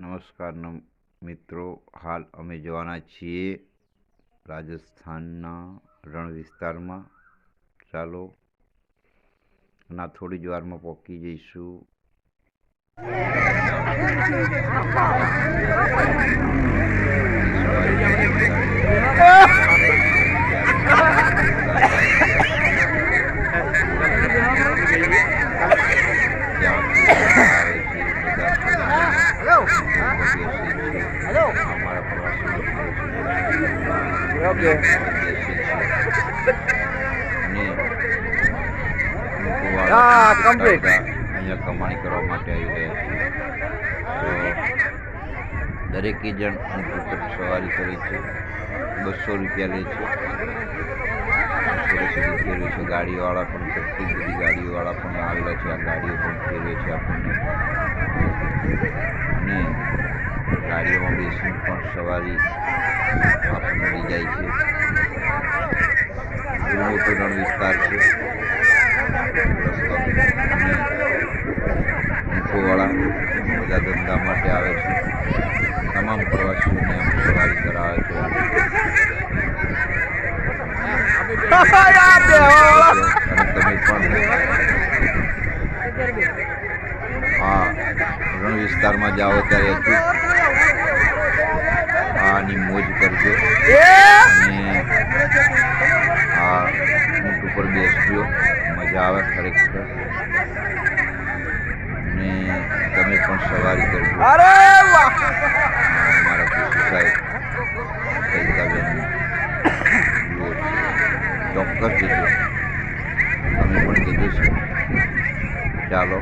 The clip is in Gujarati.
નમસ્કાર મિત્રો, હાલ અમે જવાના છીએ રાજસ્થાનના રણ વિસ્તારમાં. ચાલો, ના, થોડી જ વારમાં પહોંચી જઈશું. હેલો અમારા પ્રવાસી ઓકે હા, complete. અહીંયા કમાણી કરવા માટે આવી રહ્યા છે તો દરેકે જણ ઊંટ ઉપર સવારી કરે છે બસો રૂપિયા લે છે બસો રૂપિયા લે છે ગાડીવાળા પણ કેટલી બધી ગાડીઓવાળા પણ આવેલા છે આ ગાડીઓ પણ ફેરવે છે આપણને અને ગાડીઓમાં બેસીને પણ સવારી આપણને મળી જાય છે. મોટો રણ વિસ્તાર છે. ઊંટોવાળા બધા ધંધા માટે આવે છે. તમામ પ્રવાસીઓને સવારી કરાવે છે. તમે પણ આ રણ વિસ્તારમાં જાઓ ત્યારે અચૂક મોજ કરજો. અને આ ઊંટ ઉપર બેસજો. મજા આવે ખરેખર. અને તમે પણ સવારી કરજો. મારા વાહ સાહેબ ચોક્કસ જજો. તમે પણ જજો. છો ચાલો.